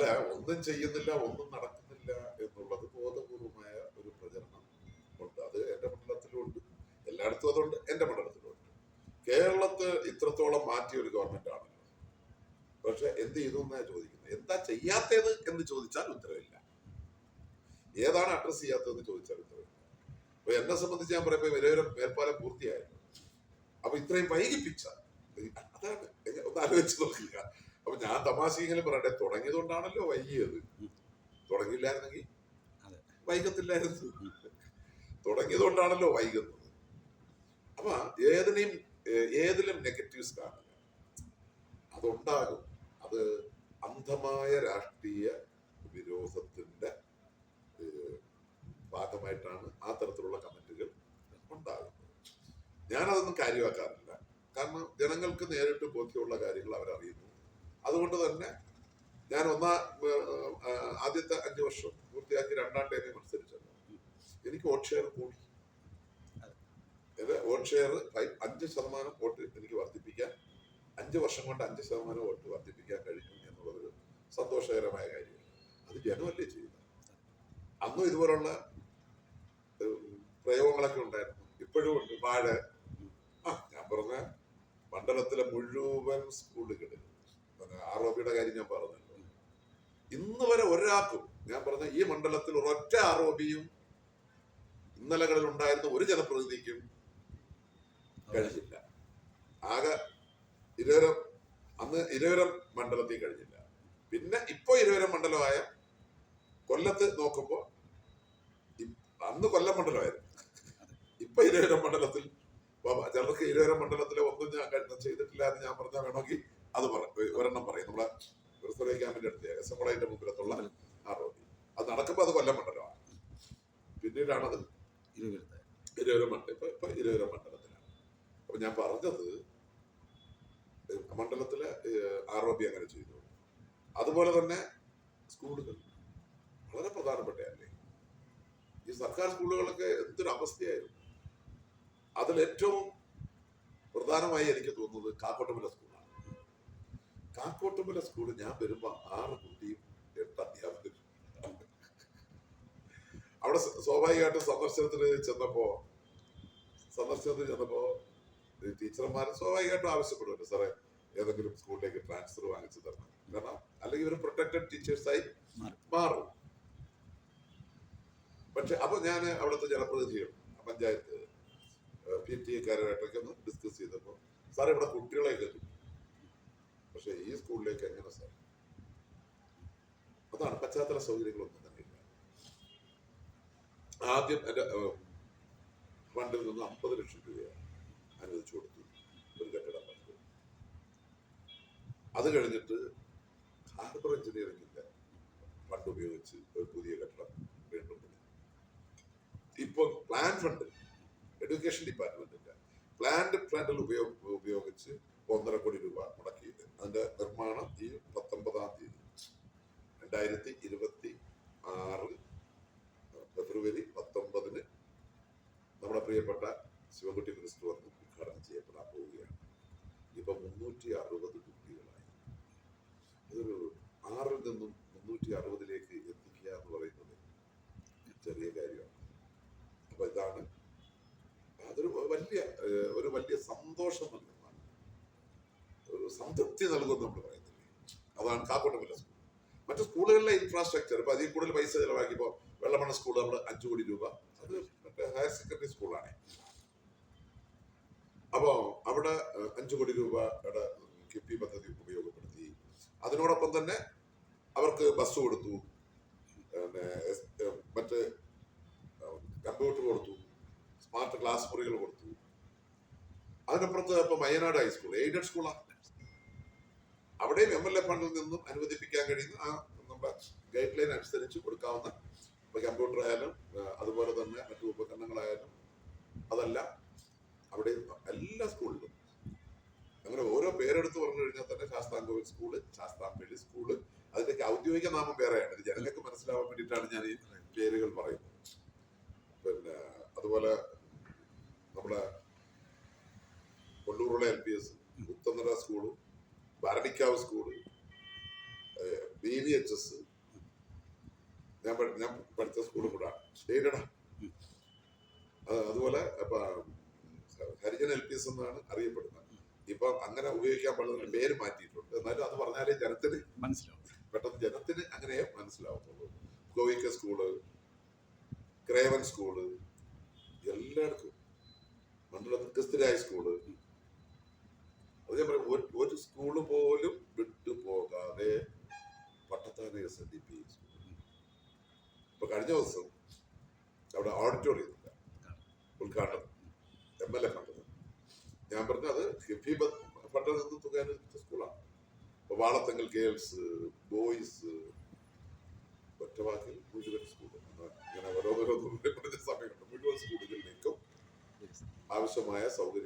അല്ല ഒന്നും ചെയ്യുന്നില്ല ഒന്നും നടക്കുന്നില്ല എന്നുള്ളത് ബോധപൂർവമായ ഒരു പ്രചരണം ഉണ്ട്. അത് എന്റെ മണ്ഡലത്തിലുണ്ട് എല്ലായിടത്തും അതുണ്ട് എന്റെ മണ്ഡലത്തിലുണ്ട് കേരളത്ത് ഇത്രത്തോളം മാറ്റിയ ഒരു ഗവൺമെന്റ് ആണല്ലോ. പക്ഷെ എന്ത് ചെയ്തു എന്നാ ചോദിക്കുന്നത്? എന്താ ചെയ്യാത്തത് എന്ന് ചോദിച്ചാൽ ഉത്തരവില്ല. ഏതാണ് അഡ്രസ് ചെയ്യാത്തതെന്ന് ചോദിച്ചാൽ ഉത്തരവില്ല. അപ്പൊ എന്നെ സംബന്ധിച്ച് ഞാൻ പറയുമ്പോൾ വിലവരം മേൽപ്പാലം പൂർത്തിയായിരുന്നു അപ്പൊ ഇത്രയും വൈകിപ്പിച്ച അതാണ് ഒന്ന് ആലോചിച്ച് നോക്കുക അപ്പൊ ഞാൻ തമാശയെങ്കിലും പറയട്ടെ തുടങ്ങിയതുകൊണ്ടാണല്ലോ വൈകിയത്. തുടങ്ങിയില്ലായിരുന്നെങ്കിൽ. വൈകത്തില്ലായിരുന്നു. തുടങ്ങിയതുകൊണ്ടാണല്ലോ വൈകുന്നത്. അപ്പൊ ഏതിനെയും ഏതിലും നെഗറ്റീവ്സ് കാണുക. അതുണ്ടാകും. അത് അന്ധമായ രാഷ്ട്രീയ വിരോധത്തിന്റെ ഭാഗമായിട്ടാണ് ആ തരത്തിലുള്ള കമന്റുകൾ ഉണ്ടാകുന്നത്. ഞാനതൊന്നും കാര്യമാക്കാറില്ല. കാരണം ജനങ്ങൾക്ക് നേരിട്ട് ബോധ്യമുള്ള കാര്യങ്ങൾ അവരറിയുന്നു. അതുകൊണ്ട് തന്നെ ഞാൻ ഒന്നാ ആദ്യത്തെ അഞ്ച് വർഷം പൂർത്തിയാക്കി രണ്ടാം ടൈമിൽ മത്സരിച്ചത്. എനിക്ക് വോട്ട് ഷെയർ കൂടി. വോട്ട് ഷെയർ അഞ്ച് ശതമാനം വോട്ട് എനിക്ക് വർദ്ധിപ്പിക്കാൻ അഞ്ച് വർഷം കൊണ്ട് അഞ്ച് ശതമാനം വോട്ട് വർദ്ധിപ്പിക്കാൻ കഴിഞ്ഞു എന്നുള്ളതൊരു സന്തോഷകരമായ കാര്യമാണ്. അത് ജനമല്ലേ ചെയ്യുന്നത്. അന്നും ഇതുപോലുള്ള പ്രയോഗങ്ങളൊക്കെ ഉണ്ടായിരുന്നു. ഇപ്പോഴും ഉണ്ട്. വാഴ. ആ ഞാൻ പറഞ്ഞ മണ്ഡലത്തിലെ മുഴുവൻ സ്കൂളുകളിൽ ബിയുടെ കാര്യം ഞാൻ പറഞ്ഞല്ലോ. ഇന്ന് വരെ ഒരാൾക്കും ഞാൻ പറഞ്ഞ ഈ മണ്ഡലത്തിൽ ഒരൊറ്റ ബിയും ഇന്നലകളിൽ ഉണ്ടായിരുന്ന ഒരു ജനപ്രതിനിധിക്കും കഴിഞ്ഞില്ല. ആകെ ഇരുവരം അന്ന് ഇരുവരം മണ്ഡലത്തിൽ കഴിഞ്ഞില്ല. പിന്നെ ഇപ്പൊ ഇരുവരം മണ്ഡലമായ കൊല്ലത്ത് നോക്കുമ്പോ അന്ന് കൊല്ലം മണ്ഡലമായിരുന്നു. ഇപ്പൊ ഇരുവരം മണ്ഡലത്തിൽ ചിലർക്ക് ഇരുവരം മണ്ഡലത്തിലെ ഒന്നും ഞാൻ ചെയ്തിട്ടില്ല എന്ന് ഞാൻ പറഞ്ഞാൽ വേണമെങ്കിൽ അത് പറ ഒരെണ്ണം പറയും. നമ്മളെ ക്രിസ്തോറിയ ക്യാമ്പിന്റെ അടുത്ത് ഏകദേശം അതിന്റെ മുമ്പിലത്തുള്ള ആ അത് നടക്കുമ്പോ അത് കൊല്ലം മണ്ഡലമാണ് പിന്നീടാണത് ഇരുവര മണ്ഡലം ഇപ്പൊ ഇപ്പൊ ഇരുവര മണ്ഡലത്തിലാണ്. അപ്പൊ ഞാൻ പറഞ്ഞത് മണ്ഡലത്തിൽ മണ്ഡലത്തിലെ ആർ ഒ ബി അങ്ങനെ ചെയ്തു. അതുപോലെ തന്നെ സ്കൂളുകൾ വളരെ പ്രധാനപ്പെട്ടതല്ലേ? ഈ സർക്കാർ സ്കൂളുകളൊക്കെ എന്തൊരു അവസ്ഥയായിരുന്നു. അതിൽ ഏറ്റവും പ്രധാനമായി എനിക്ക് തോന്നുന്നത് കാക്കോട്ടമല സ്കൂളാണ്. കാക്കോട്ടുമല സ്കൂളിൽ ഞാൻ വരുമ്പോ ആറ് കുട്ടിയും എട്ട് അധ്യാപകരും. അവിടെ സ്വാഭാവികമായിട്ട് സന്ദർശനത്തിന് ചെന്നപ്പോ സന്ദർശനത്തിന് ചെന്നപ്പോ ടീച്ചർമാർ സ്വാഭാവികമായിട്ടും ആവശ്യപ്പെടുമല്ലോ സാറേ ഏതെങ്കിലും സ്കൂളിലേക്ക് ട്രാൻസ്ഫർ വാങ്ങിച്ചു തരണം. കാരണം അല്ലെങ്കിൽ ഒരു പ്രൊട്ടക്റ്റഡ് ടീച്ചേഴ്സായി മാറും. പക്ഷെ അപ്പൊ ഞാൻ അവിടുത്തെ ജനപ്രതിനിധികൾ പഞ്ചായത്ത് പി ടി എക്കാരുമായിട്ടൊക്കെ ഒന്ന് ഡിസ്കസ് ചെയ്തപ്പോൾ സാറേ ഇവിടെ കുട്ടികളെ കയറ്റും പക്ഷെ ഈ സ്കൂളിലേക്ക് എങ്ങനെ സാർ? അതാണ് പശ്ചാത്തല സൗകര്യങ്ങളൊന്നും തന്നെ ഇല്ല. ആദ്യം എന്റെ ഫണ്ടിൽ നിന്ന് അമ്പത് ലക്ഷം രൂപയാണ് അനുവദിച്ചു കൊടുത്തു ഒരു കെട്ടിടം പണിത് അത് കഴിഞ്ഞിട്ട് ഹാർബർ എഞ്ചിനീയറിംഗിന്റെ ഫണ്ട് ഉപയോഗിച്ച് ഒരു പുതിയ കെട്ടിടം വീണ്ടും പണി ഇപ്പോൾ പ്ലാൻ ഫണ്ട് എഡ്യൂക്കേഷൻ ഡിപ്പാർട്ട്മെന്റിന്റെ പ്ലാൻഡ് ഫണ്ടിൽ ഉപയോഗ ഉപയോഗിച്ച് ഒന്നര കോടി രൂപ മുടക്കിയത് അതിന്റെ നിർമ്മാണം ഈ പത്തൊമ്പതാം തീയതി. രണ്ടായിരത്തി ഇരുപത്തി ആറ് ഫെബ്രുവരി പത്തൊമ്പതിന് നമ്മുടെ പ്രിയപ്പെട്ട ശിവകുട്ടി മിനിസ്റ്റർ വന്ന് ഉദ്ഘാടനം ചെയ്യപ്പെടാൻ പോവുകയാണ്. ഇപ്പൊ മുന്നൂറ്റി അറുപത് കുട്ടികളായി ഇതൊരു ആറിൽ നിന്നും മുന്നൂറ്റി അറുപതിലേക്ക് എത്തിക്കുക എന്ന് പറയുന്നത് ചെറിയ കാര്യമാണ്. അപ്പൊ ഇതാണ് അതൊരു വലിയ ഒരു വലിയ സന്തോഷം നൽകുന്നതാണ് ഒരു സംതൃപ്തി നൽകുമെന്ന് നമ്മൾ പറയുന്നില്ലേ അതാണ് കാക്കോട്ടമില്ല സ്കൂൾ. മറ്റു സ്കൂളുകളിലെ ഇൻഫ്രാസ്ട്രക്ചർ ഇപ്പൊ അതിൽ കൂടുതൽ പൈസ ചിലവാക്കിയപ്പോ വെള്ളമണ്ണ സ്കൂൾ നമ്മൾ അഞ്ചു കോടി രൂപ. അത് മറ്റേ ഹയർ സെക്കൻഡറി സ്കൂളാണ് അപ്പോ അവിടെ അഞ്ചു കോടി രൂപയുടെ കിഫ്ബി പദ്ധതി ഉപയോഗപ്പെടുത്തി. അതിനോടൊപ്പം തന്നെ അവർക്ക് ബസ് കൊടുത്തു. പിന്നെ മറ്റ് കമ്പ്യൂട്ടർ കൊടുത്തു. സ്മാർട്ട് ക്ലാസ് മുറികൾ കൊടുത്തു. അതിനപ്പുറത്ത് ഇപ്പൊ വയനാട് ഹൈസ്കൂൾ എയ്ഡഡ് സ്കൂളാണ് അവിടെയും എം എൽ എ ഫണ്ടിൽ നിന്നും അനുവദിപ്പിക്കാൻ കഴിയുന്ന ആ നമ്മുടെ ഗൈഡ് ലൈൻ അനുസരിച്ച് കൊടുക്കാവുന്ന ഇപ്പൊ കമ്പ്യൂട്ടർ ആയാലും അതുപോലെ തന്നെ മറ്റു ഉപകരണങ്ങളായാലും അതല്ല അവിടെ എല്ലാ സ്കൂളിലും. അങ്ങനെ ഓരോ പേരെടുത്ത് പറഞ്ഞു കഴിഞ്ഞാൽ തന്നെ ശാസ്താംകോവിൽ സ്കൂൾ ശാസ്താംപള്ളി സ്കൂൾ അതിന്റെയൊക്കെ ഔദ്യോഗിക നാമം വേറെയാണ്. ഇത് ജനങ്ങൾക്ക് മനസ്സിലാവാൻ വേണ്ടിയിട്ടാണ് ഞാൻ ഈ പേരുകൾ പറയുന്നത്. പിന്നെ അതുപോലെ നമ്മുടെ കൊല്ലൂറുള്ള എൽ പി എസ് പുത്തനട സ്കൂളും സ്കൂൾ ഏഹ് ബി വി എച്ച് എസ് ഞാൻ ഞാൻ പഠിച്ച സ്കൂളും കൂടെ സ്റ്റേറ്റഡാ അതുപോലെ ഇപ്പൊ ഹരിജൻ എൽ പി എസ് എന്നാണ് അറിയപ്പെടുന്നത്. ഇപ്പൊ അങ്ങനെ ഉപയോഗിക്കാൻ പാടുന്ന പേര് മാറ്റിയിട്ടുണ്ട്. എന്നാലും അത് പറഞ്ഞാലേ ജനത്തിന് മനസ്സിലാവും. പെട്ടെന്ന് ജനത്തിന് അങ്ങനെ മനസ്സിലാവുന്നുള്ളൂ ഗോവിക്ക സ്കൂൾ ക്രേവൻ സ്കൂൾ എല്ലായിടത്തും. മണ്ഡലത്തിൽ ക്രിസ്തുരായ സ്കൂൾ ഞാൻ പറയും ഒരു- ഒരു സ്കൂൾ പോലും വിട്ടുപോകാതെ Pattathana S N D P ഇപ്പൊ കഴിഞ്ഞ ദിവസം അവിടെ ഓഡിറ്റോറിയം ഇല്ല. ഉദ്ഘാടനം. എം എൽ എ ഫണ്ട് ഞാൻ പറഞ്ഞത് ഹിഫി ഫണ്ടിൽ നിന്ന് തുക അനുവദിച്ച സ്കൂളാണ് ഇപ്പൊ വാളത്തങ്കൽ ഗേൾസ് ബോയ്സ് ഒറ്റ വാക്കിൽ മുഴുവൻ സ്കൂൾ ഇങ്ങനെ ഓരോ പറഞ്ഞ സമയമുണ്ട്. മുഴുവൻ സ്കൂളുകളിലേക്കും ആവശ്യമായ സൗകര്യം